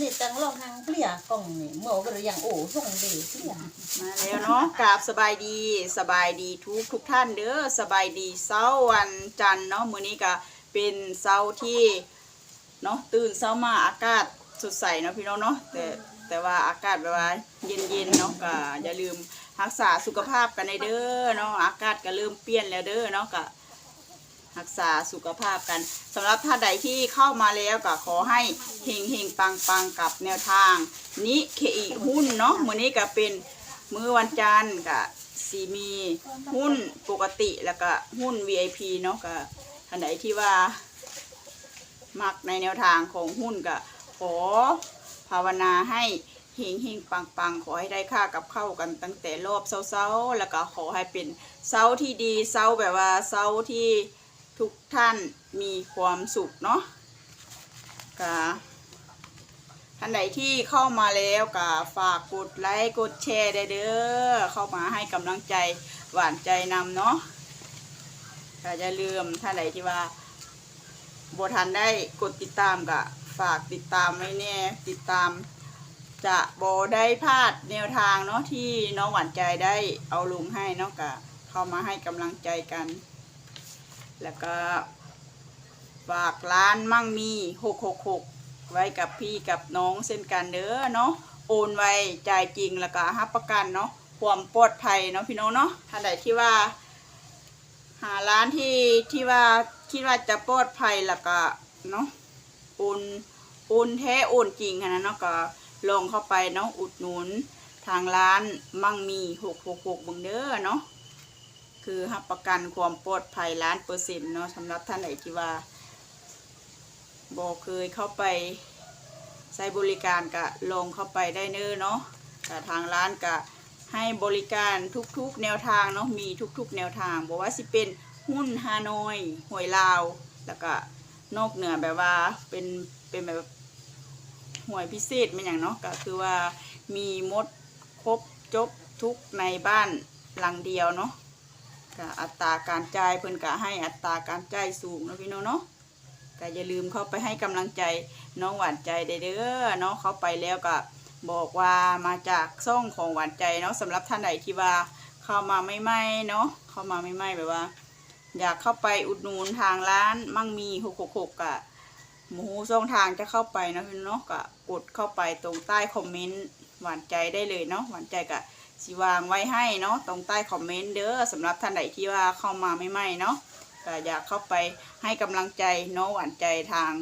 นี่ตังลองทางเปลี่ยกล่องนี่เมื่อก็เลยอย่างโอ้ส่งเดเปลี่ยมาแล้วเนาะกราบสบายดีสบายดีทุกทุกท่านเด้อสบายดีเช้าวันจันทร์เนาะมื้อนี้ก็เป็นเช้าที่เนาะตื่นเช้ามาอากาศสดใสเนาะพี่น้องเนาะแต่แต่ว่าอากาศแบบว่าเย็นๆเนาะก็อย่าลืมรักษาสุขภาพกันในเด้อเนาะอากาศก็เริ่มเปลี่ยนแล้วเด้อเนาะก็ รักษาสุขภาพกันสำหรับท่านใดที่เข้ามาแล้วก็ขอให้เฮงเฮงปังปังกับแนวทางนิเคอีหุ้นเนาะมื้อนี้ก็เป็นมื้อวันจันทร์ก็สีมีหุ้นปกติแล้วก็หุ้น VIP เนาะก็ท่านใดที่ว่า มักในแนวทางของหุ้นก็ขอภาวนาให้เฮงเฮงปังปังขอให้ได้ค่ากับเข้ากันตั้งแต่รอบเช้าๆแล้วก็ขอให้เป็นเช้าที่ดีเช้าแบบว่าเช้าที่ ทุกท่านมีความสุขเนาะก็ท่านใดที่เข้ามาแล้วก็ฝากกดไลค์กดแชร์ได้เด้อเข้ามาให้กำลังใจหวานใจนำเนาะก็อย่าลืมท่านใดที่ว่าบทันได้กดติดตามก็ฝากติดตามไว้แน่ติดตามจะโบได้พลาดแนวทางเนาะที่น้องหวานใจได้เอาลุงให้เนาะก็เข้ามาให้กำลังใจกัน แล้วก็ฝากร้านมั่งมีหกหกหกไว้กับพี่กับน้องเส้นกันเด้อเนาะโอนไว้จ่ายจริงแล้วก็รับประกันเนาะความปลอดภัยเนาะพี่น้องเนาะท่านใดที่ว่า หาร้านที่ที่ว่าคิดว่าจะปลอดภัยแล้วก็เนาะโอุ่นอุ่นแท้โอนจริงขนาดเนาะก็ลองเข้าไปเนาะอุดหนุนทางร้านมั่งมีหกหกหกบังเด้อเนาะ คือรับประกันความปลอดภัยล้านเปอร์เซ็นต์เนาะสำหรับท่านไหนที่ว่าบอกเคยเข้าไปใช้บริการกะลงเข้าไปได้เน้อเนาะแต่ทางร้านกะให้บริการทุกๆแนวทางเนาะมีทุกๆ แนวทางบอกว่าสิเป็นหุ้นฮานอยหวยลาว แล้วก็นอกเหนือแบบว่าเป็นเป็นแบบหวยพิเศษเป็นอย่างเนาะก็คือว่ามีมดครบจบทุกในบ้านหลังเดียวเนาะ ก็อัตราการจ่ายเพิ่นก็ให้อัตราการจ่ายสูงนะพี่น้องเนาะก็อย่าลืมเข้าไปให้กำลังใจน้องหวานใจได้เด้อเนาะเข้าไปแล้วก็บอกว่ามาจากซ่องของหวานใจเนาะสำหรับท่านใดที่ว่าเข้ามาไม่ไม่เนาะเข้ามาไม่ไม่แบบว่า อยากเข้าไปอุดหนุนทางร้านมั่งมีหกหกหกกะหมูช่องทางจะเข้าไปนะพี่เนาะกะกดเข้าไปตรงใต้คอมเมนต์หวานใจได้เลยเนาะหวานใจกะ สิวางไว้ให้เนาะตรงใต้คอมเมนต์เด้อสำหรับท่านใดที่ว่าเข้ามาไม่ไม่เนาะก็อยากเข้าไปให้กำลังใจเนาะหวานใจทาง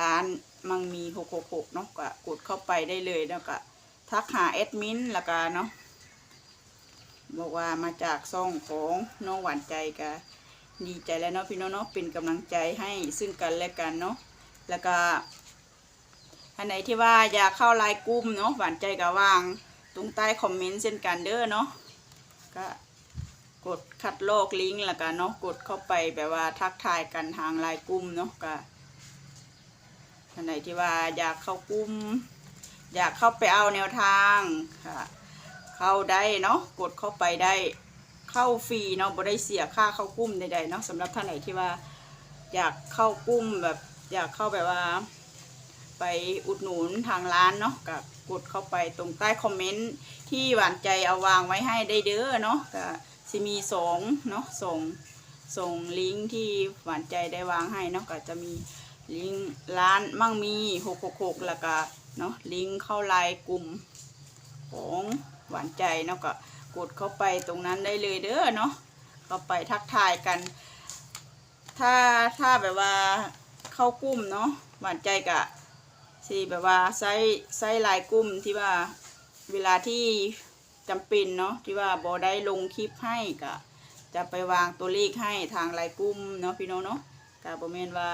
ร้านมังมีหกหกหกเนาะก็กดเข้าไปได้เลยแล้วก็ทักหาแอดมินแล้วก็เนาะบอกว่ามาจากซ่องของน้องหวานใจก็ดีใจแล้วเนาะพี่น้องเนาะเป็นกำลังใจให้ซึ่งกันและกันเนาะแล้วก็อันไหนที่ว่าอยากเข้าไลน์กลุ่มเนาะหวานใจก็วาง ตรงใต้คอมเมนต์เช่นกันเด้อเนาะก็กดคัดโลกลิงก์แล้วก็เนาะกดเข้าไปแบบว่าทักทายกันทางไลน์กลุ่มเนาะก็อันไหนที่ว่าอยากเข้ากลุ่มอยากเข้าไปเอาแนวทางค่ะเข้าได้เนาะกดเข้าไปได้เข้าฟรีเนาะบ่ได้เสียค่าเข้ากุ้มใดๆเนาะสำหรับท่านไหนที่ว่า อยากเข้ากุ้มแบบอยากเข้าแบบว่า ไปอุดหนุนทางร้านเนาะก็กดเข้าไปตรงใต้คอมเมนต์ที่หวานใจเอาวางไว้ให้ได้เด้อเนาะก็สิมีสองเนาะส่งส่งลิงก์ที่หวานใจได้วางให้เนาะก็จะมีลิงก์ร้านมั่งมีหกหกหกแล้วก็เนาะลิงก์เข้าไลน์กลุ่มของหวานใจเนาะก็กดเข้าไปตรงนั้นได้เลยเด้อเนาะเข้าไปทักทายกัน ถ้าถ้าแบบว่าเข้ากลุ่มเนาะหวานใจกะ สิแบบว่าใช้ใช้ลน์กลุ่มที่ว่าเวลาที่จำเป็นเนาะที่ว่าบอได้ลงคลิปให้กะจะไปวางตัวเลขให้ทางลน์กลุ่มเนาะพี่น้องเนาะกะบอแมนว่า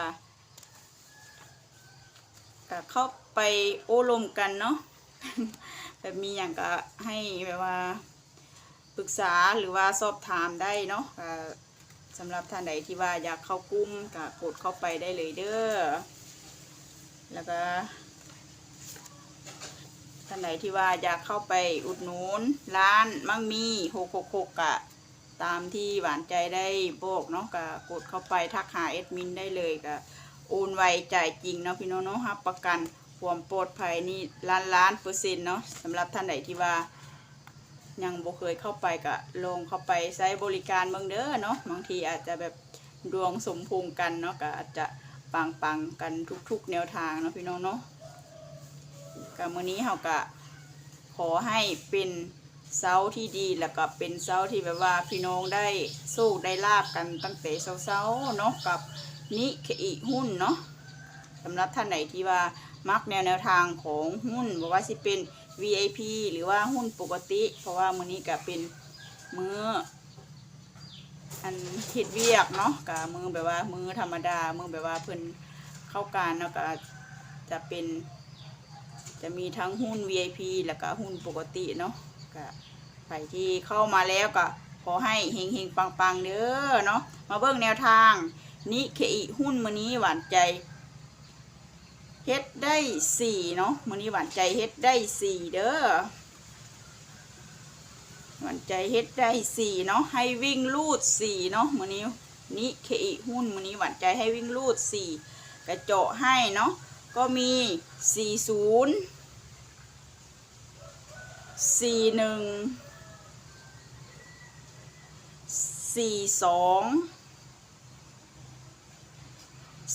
ก็เข้าไปโอ้ลมกันเนาะแบบมีอย่างก็ให้แบบว่าปรึกษาหรือว่าสอบถามได้เนาะสำหรับท่านใดที่ว่าอยากเข้ากุ้มก็กดเข้าไปได้เลยเด้อ แล้วก็ท่านใดที่ว่าอยากเข้าไปอุดหนุนร้านมั่งมีหกหกหกกะตามที่หวานใจได้บอกเนาะก็กดเข้าไปทักหาเอดมินได้เลยก็โอนไวจ่ายจริงเนาะพี่น้องเนาะรับประกันความปลอดภัยนี่ล้านล้านเปอร์เซ็นต์เนาะสำหรับท่านใดที่ว่ายังบ่เคยเข้าไปก็ลงเข้าไปใช้บริการเมืองเด้อเนาะบางทีอาจจะแบบดวงสมพงกันเนาะก็อาจจะ ปังปังๆกันทุก ๆ แนวทางเนาะพี่น้องเนาะก็มื้อนี้เฮาก็ขอให้เป็นเสาที่ดีแล้วก็เป็นเสาที่แบบว่าพี่น้องได้สู้ได้ลาบกันตั้งแต่เช้าๆเนาะกับนิเคอิหุ้นเนาะสำหรับท่านไหนที่ว่ามักแนวแนวทางของหุ้นบ่ว่าสิเป็น VIP หรือว่าหุ้นปกติ เพราะว่ามื้อนี้ก็เป็นมื้อ อันเฮ็ดเวียกเนาะก็มือแบบว่ามือธรรมดา มือแบบว่าเพิ่นเข้าการเนาะก็จะเป็น จะมีทั้งหุ้น VIP แล้วก็หุ้นปกติเนาะก็ใครที่เข้ามาแล้วก็ขอให้เฮงๆปังๆเด้อเนาะมาเบิ่งแนวทางนิเคอิหุ้นมือนี้หวานใจเฮ็ดได้สี่เนาะมือนี้หวานใจเฮ็ดได้สี่เด้อ หวานใจเฮ็ดได้สี่เนาะให้วิ่งลูดสี่เนาะมือนี้นิเคอิหุ้นมือนี้หวานใจให้วิ่งลูดสี่กระเจาะให้เนาะก็มีสี่ศูนย์สี่หนึ่งสี่สอง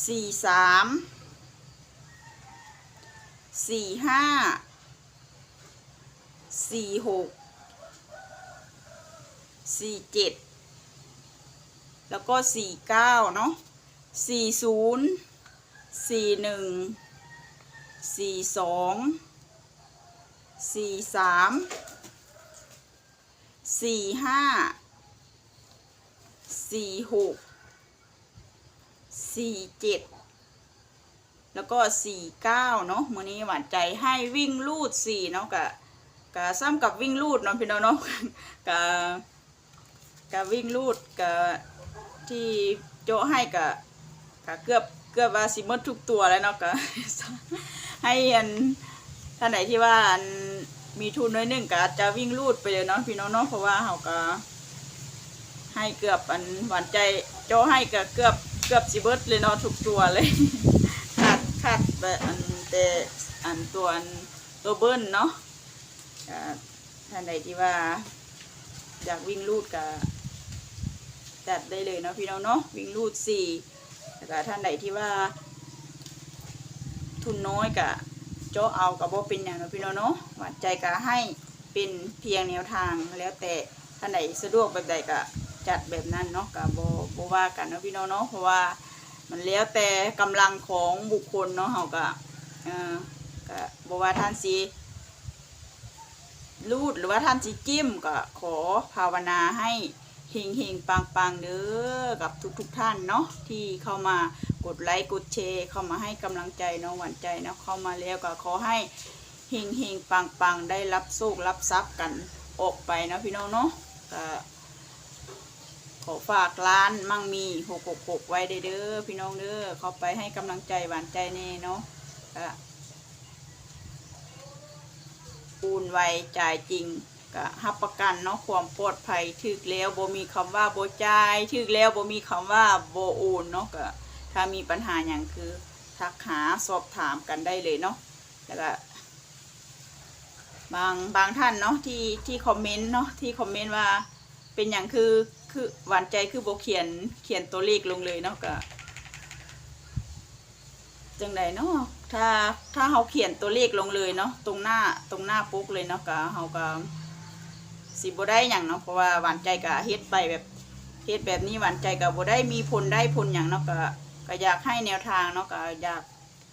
สี่สามสี่ห้าสี่หก สี่เจ็ดแล้วก็สี่เก้าเนาะสี่ศูนย์สี่หนึ่งสี่สองสี่สามสี่ห้าสี่หกสี่เจ็ดแล้วก็สี่เก้าเนาะมือนี้หวานใจให้วิ่งลูดสี่เนาะกะกะซ้ำกับวิ่งลูดเนาะพี่น้องเนาะกะ กะวิ่งลูดกะที่โจให้กะกะเกือบเกือบว่าสิมดทุกตัวแล้วเนาะกะให้อันท่านไหนที่ว่าอันมีทุนน้อยนึงกะจะวิ่งลูดไปเลยเนาะพี่น้องเนาะเพราะว่าเฮากะให้เกือบอันหวานใจโจให้กะเกือบเกือบสิเบิร์ดเลยเนาะทุกตัวเลยขาดขาดแต่อันแต่อันตัวอันตัวเบิ้ลเนาะท่านใดที่ว่าอยากวิ่งลูดก็ จัดได้เลยเนาะพี่น้องเนาะวิ่งลูดสี่แล้วก็ท่านใดที่ว่า ทุนน้อยก็เจาเอากับบ่เป็นอย่างเนาะพี่น้องเนาะหวัดใจก็ให้เป็นเพียงแนวทางแล้วแต่ท่านใดสะดวกแบบใดก็จัดแบบนั้นเนาะก็บ่บ่ว่ากันเนาะพี่น้องเนาะเพราะว่ามันแล้วแต่กำลังของบุคคลเนาะเฮาก็เอ่อก็บ่ว่าท่านสิรูดหรือว่าท่านสิจิ้มก็ขอภาวนาให้ เฮงเฮงปังปังเด้อกับทุกๆทท่านเนาะที่เข้ามากดไลค์กดแชร์เข้ามาให้กำลังใจเนาะหวานใจเนาะเข้ามาแล้วก็ขอให้เฮงเฮงปังปังได้รับโชครับทรัพย์กันออกไปนะพี่น้องเนาะก็ขอฝากร้านมั่งมีหกหกหกไว้เด้อพี่น้องเด้อเข้าไปให้กำลังใจหวานใจแน่เนาะก็ปูนไวจ่ายจริง ก็รับประกันเนาะความปลอดภัยถึกแล้วบ่มีคำว่าบ่จ่ายถึกแล้วบ่มีคำว่าบ่โอนเนาะก็ถ้ามีปัญหาอย่างคือทักหาสอบถามกันได้เลยเนาะแล้วก็บางบางท่านเนาะที่ที่คอมเมนต์เนาะที่คอมเมนต์ว่าเป็นอย่างคือคือหวานใจคือโบเขียนเขียนตัวเลขลงเลยเนาะก็จังใดเนาะถ้าถ้าเขาเขียนตัวเลขลงเลยเนาะตรงหน้าตรงหน้าปุ๊กเลยเนาะก็เขาก็ สิบ่ได้อย่างเนาะเพราะว่าหวานใจก็เฮ็ดไปแบบเฮ็ดแบบนี้หวานใจก็บ่ได้มีผลได้ผลอย่างเนาะก็ก็อยากให้แนวทางเนาะก็อยาก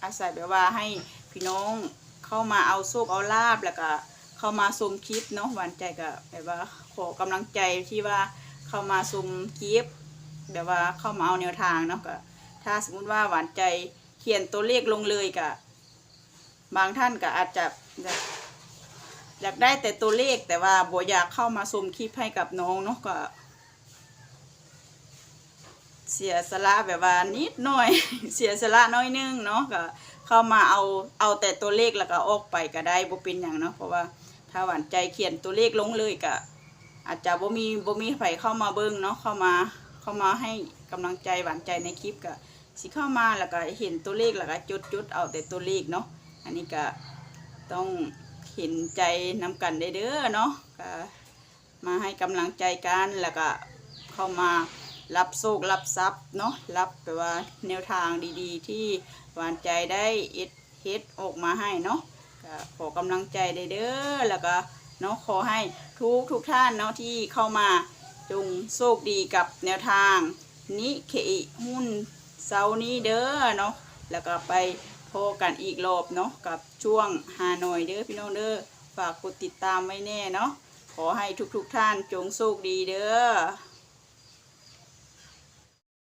อาศัยแบบว่าให้พี่น้องเข้ามาเอาโชคเอาลาบแล้วก็เข้ามาชมคลิปเนาะหวานใจก็แบบว่าขอกำลังใจที่ว่าเข้ามาชมคลิปแบบว่าเข้ามาเอาแนวทางเนาะก็ถ้าสมมุติว่าหวานใจเขียนตัวเลขลงเลยก็บางท่านก็อาจจะ อยากได้แต่ตัวเลขแต่ว่าบอยากเข้ามาชมคลิปให้กับน้องเนาะก็ เสียสละแบบว่านิดหน่อย เสียสละน้อยนึงเนาะก็เข้ามาเอาเอาแต่ตัวเลขแล้วก็ออกไปก็ได้บ่เป็นอย่างเนาะเพราะว่าถ้าหวานใจเขียนตัวเลขลงเลยก็อาจจะบ่มีบ่มีไผเข้ามาเบิ่งเนาะเข้ามาเข้ามาให้กำลังใจหวานใจในคลิปก็สิเข้ามาแล้วก็เห็นตัวเลขแล้วก็จุดจุดเอาแต่ตัวเลขเนาะอันนี้ก็ต้อง เห็นใจนำกันได้เด้อเนาะก็มาให้กำลังใจกันแล้วก็เข้ามารับโชครับทรัพย์เนาะรับแบบว่าแนวทางดีๆ ที่หวานใจได้เอ็ดเฮ็ดออกมาให้เนาะก็ขอกำลังใจได้เด้อแล้วก็เนาะขอให้ทุกทุกท่านเนาะที่เข้ามาจงโชคดีกับแนวทางนิเคหุ้นเซานี้เด้อเนาะแล้วก็ไป พบกันอีกรอบเนาะกับช่วงฮานอยเด้อพี่น้องเด้อฝากกดติดตามไว้แน่เนาะขอให้ทุกๆทท่านจงโชคดีเด้อ